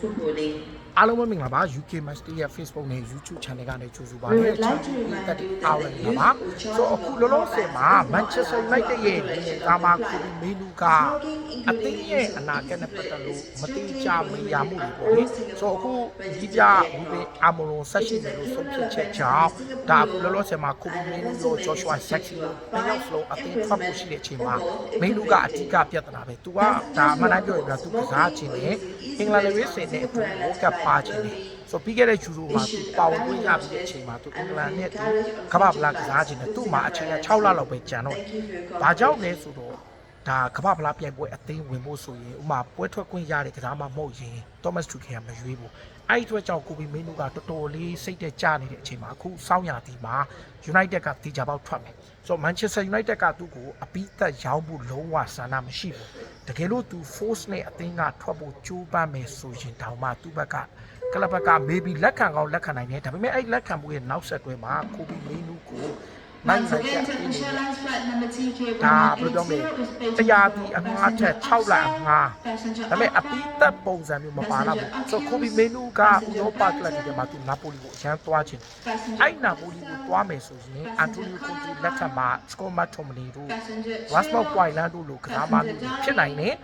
Suốt. အားလုံးပဲမင်္ဂလာပါ UK Master ရဲ့ Facebook နဲ့ YouTube Channel ကနေကြိုဆိုပါရ We စေ would like to ဒီ remind တက် you အား that ဝင် the ပါ youth ပါ will ဆို join အခုလောလောဆယ်မှာ Manchester United ရဲ့ဒီကာမာကိုဒီမီနူကအသင်းရဲ့အနာဂတ်နဲ့ပတ်သက်လို့မတိကျမရမှုတွေပေါ့လေဆိုအခုဒီကြဝီပင်အမလုံးဆက်ရှိတယ်လို့ဆုံးဖြတ်ချက်ကြောင့်ဒါအခုလောလောဆယ်မှာကိုဒီမီနူတို့ Joshua Jackson တို့နှစ်ယောက်စလုံးအသင်းထွက်ဖို့ရှိတဲ့အချိန်မှာမီနူကအဓိကပြဿနာပဲသူကဒါအမှန်တမ်းပြောရင်ကသူကစားခြင်းနဲ့အင်္ဂလန်လေဝစ်စင်နဲ့အတူ World Cup ပါခြင်းနဲ့ဆိုပြီးခဲ့တဲ့ယူရိုမှာသူပါဝင်ခွင့်ရပြီးတဲ့အချိန်မှာသူအင်္ဂလန်နဲ့သူကမ္ဘာဖလားကစားခြင်းနဲ့သူ့မှာအချိန်က6လလောက်ပဲကျန်တော့။ဘာကြောင့်လဲဆိုတော့ဒါကမ္ဘာဖလားပြိုင်ပွဲအသိဝင်ဖို့ဆိုရင်ဥမာပွဲထွက်ခွင့်ရတဲ့ကစားမမဟုတ်ရင် Thomas Tuchel ကမရွေးဘူး။အဲ့ဒီအတွက်ကြောင့်ကိုဘီမင်းတို့ကတော်တော်လေးစိတ်တက်ကြနေတဲ့အချိန်မှာအခုစောင်းရတီမှာ United ကတီချာပေါက်ထွက်မယ်။ဆိုတော့ Manchester United ကသူ့ကိုအပိသက်ရောင်းဖို့လုံးဝဆန္ဒမရှိဘူး။ တကယ်လို့သူ force နဲ့အသင်းကထွက်ဖို့ကြိုးပမ်းမယ်ဆိုရင်တောင်မှသူ့ဘက်ကကလပ်ဘက်က maybe လက်ခံကောင်းလက်ခံနိုင်တယ်ဒါပေမဲ့အဲ့လက်ခံမှုရဲ့နောက်ဆက်တွဲမှာကိုဘီမင်းတို့ကို နိုင် Once ဆိုင် again, တဲ့ Turkish Airlines flight number TK ဒါဘယ်လိုပြောမလဲတရားပြီးအငှားထက်6လအငှားဒါပေမဲ့အပိသက်ပုံစံမျိုးမပါလာဘူးဆိုကိုဘီမင်းတို့ကဥရောပကလပ်တွေမှာသူနာပိုလီကိုအရန်သွားခြင်းအဲ့နာပိုလီကိုသွားမယ်ဆိုရင်အန်တိုနီယိုကွန်တီလက်ထက်မှာစကောမတ်တိုမနီတို့ဝတ်မော့ပွိုင်လန်တို့လိုကစားမမျိုးတွေဖြစ်နိုင်တယ်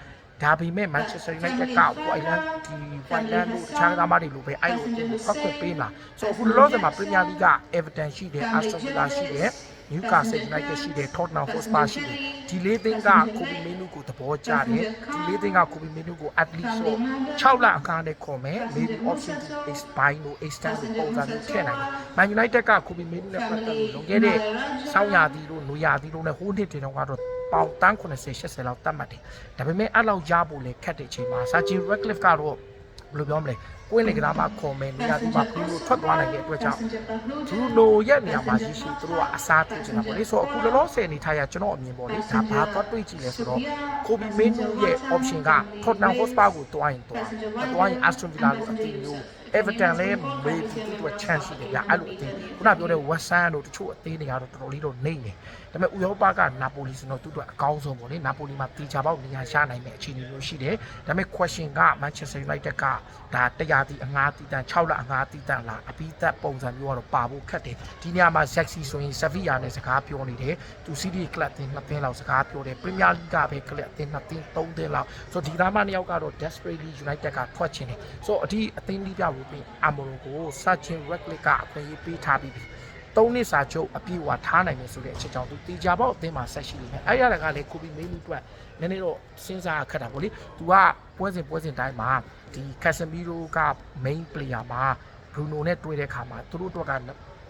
ဒါပေမဲ့ Manchester United ကပွိုင်လန်ဒီပွိုင်လန်တို့တခြားကစားမတွေလိုပဲအဲ့လိုသူဖတ်ခွင့်ပေးလာဆိုတော့အခုလောလောဆယ်မှာ Premier League က Everton ရှိတယ် Aston Villa ရှိတယ် Newcastle United ရှိတယ် Tottenham Hotspur ရှိတယ်ဒီလေးသင်းကကိုဘီမင်းနူကိုသဘောကျတယ်ဒီလေးသင်းကကိုဘီမင်းနူကို at least ဆို6လအခါနဲ့ခေါ်မယ် maybe option to is buy လို့ extend လို့ပုံစံမျိုးထည့်နိုင်တယ် Man United ကကိုဘီမင်းနူနဲ့ပတ်သက်လို့လွန်ခဲ့တဲ့စောင်းရာသီတို့နွေရာသီတို့နဲ့ဟိုးနှစ်တွေတော့ကတော့ ပေါင်တန်း80 80လောက်တတ်မှတ်တယ်ဒါပေမဲ့အဲ့လောက်ရဖို့လေခက်တဲ့အချိန်မှာ Sergio Ratcliffe ကတော့ဘယ်လိုပြောမလဲကိုယ်လေကနာမှာခေါ်မယ်နေရာဒီမှာပြီးလို့ထွက်သွားနိုင်တဲ့အတွက်ကြောင့်ဒူလိုရဲ့နေရာမှာရှိရှိသူတို့ကအစားထိုးနေတာပေါ့လေဆိုတော့အခုလောလောဆယ်နေထားရကျွန်တော်အမြင်ပေါ့လေဒါဘာသွားတွေ့ကြည့်လဲဆိုတော့ကိုဘီမင်းနူရဲ့ option က Tottenham Hotspur ကိုတွားရင်တွားမတွားရင် Aston Villa လို့အတီးမျိုး Everton လည်း maybe သူတို့ chance ရှိတယ်ဗျအဲ့လိုအသေးခုနပြောတဲ့ West Ham တို့တချို့အသေးတွေကတော့တော်တော်လေးတော့နေနေဒါပေမဲ့ဥရောပကနာပိုလီဆိုတော့သူတို့အကောင်းဆုံးပေါ့လေနာပိုလီမှာတီချာပေါက်နေရာရနိုင်မဲ့အခြေအနေမျိုးရှိတယ်ဒါပေမဲ့ question က Manchester United ကဒါတရားတီအငှားတီတန်6လအငှားတီတန်လားအပိသက်ပုံစံမျိုးကတော့ပါဖို့ခက်တယ်ဒီနေရာမှာ Jaxi ဆိုရင် Sevilla နဲ့စကားပြောနေတယ်သူ City Club တင်နှစ်သင်းလောက်စကားပြောတယ် Premier League ကပဲ Club တင်နှစ်သင်းသုံးသင်းလောက်ဆိုတော့ဒီသားမနှစ်ယောက်ကတော့ desperately United ကထွက်ချင်တယ်ဆိုတော့အဒီအသင်းလေးပြဖို့ပြင်အမရိုကို Sachin Ratcliffe ကအခွင့်အရေးပေးထားပြီးပြီသုံးနှစ်စာချုပ်အပြည့်အဝထားနိုင်မယ်ဆိုတဲ့အချက်ကြောင့်သူတေချာပေါက်အသင်းမှာဆက်ရှိနေတယ်အဲ့ရတာကလည်းကိုဘီမေးမှုအတွက်နည်းနည်းတော့စဉ်းစားခက်တာပေါ့လေသူကပွဲစဉ်ပွဲစဉ်တိုင်းမှာဒီ Casemiro က main player မှာ Bruno နဲ့တွေ့တဲ့ခါမှာသူတို့အတွက်က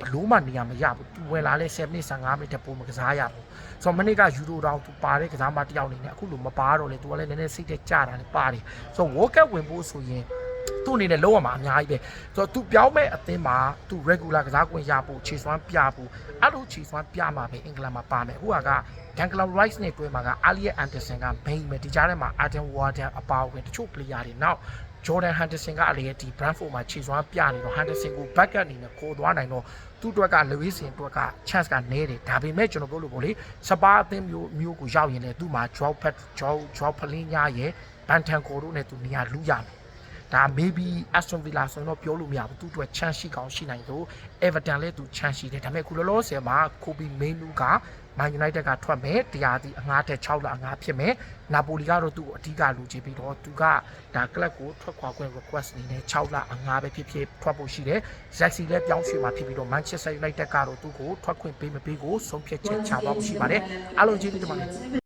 ဘလို့မှနေရာမရဘူးသူဝင်လာလဲ7မိနစ်15မိနစ်တပိုမကစားရဘူးဆိုတော့မနေ့ကယူရိုတောင်သူပါတဲ့ကစားမတစ်ယောက်နေနဲ့အခုလိုမပါတော့လေသူကလည်းနည်းနည်းစိတ်တက်ကြတာလည်းပါတယ်ဆိုတော့ World Cup ဝင်ဖို့ဆိုရင် သူ့အနေနဲ့လုံးဝမှာအများကြီးပဲဆိုတော့သူပြောင်းမဲ့အသင်းမှာသူ regular ကစားခွင့်ရဖို့ခြေစွမ်းပြဖို့အဲ့လိုခြေစွမ်းပြမှာပဲအင်္ဂလန်မှာပါမယ်ဟိုက Gangla Rice နဲ့တွဲမှာက Aliet Anderson က main ပဲဒီကြားထဲမှာ Arden Warden အပါအဝင်တချို့ player တွေနောက် Jordan Henderson ကအလေဒီ Brentford မှာခြေစွမ်းပြနေတော့ Henderson ကို backup အနေနဲ့ခေါ်သွားနိုင်တော့သူ့အတွက်က Lewis အတွက်က chance ကနည်းတယ်ဒါပေမဲ့ကျွန်တော်ပြောလို့ပေါ့လေစပါအသင်းမျိုးမျိုးကိုရောက်ရင်လည်းသူ့မှာ Joao Pat Joao Joao Palhinha ရဲ့ Bantanco တို့နဲ့သူနေရာလူရမယ် ဒါ maybe Aston Villa ဆိုတော့ပြောလို့မရဘူးသူ့အတွက် chance ရှိကောင်းရှိနိုင်တော့ Everton လည်းသူ chance ရှိတယ်ဒါပေမဲ့ခုလောလောဆယ်မှာ Kobe Mainoo က Man United ကထွက်မယ်တရားဒီအငှားတက်6လအငှားဖြစ်မယ်နာပိုလီကတော့သူ့ကိုအဓိကလူချပြီးတော့သူကဒါကလပ်ကိုထွက်ခွာခွင့် request အနေနဲ့6လအငှားပဲဖြစ်ဖြစ်ထွက်ဖို့ရှိတယ် Zaxi လည်းပြောင်းရွှေ့มาဖြစ်ပြီးတော့ Manchester United ကတော့သူ့ကိုထွက်ခွင့်ပေးမပေးကိုဆုံးဖြတ်ချက်ချပါဖို့ရှိပါတယ်အားလုံးကျေးဇူးတင်ပါတယ်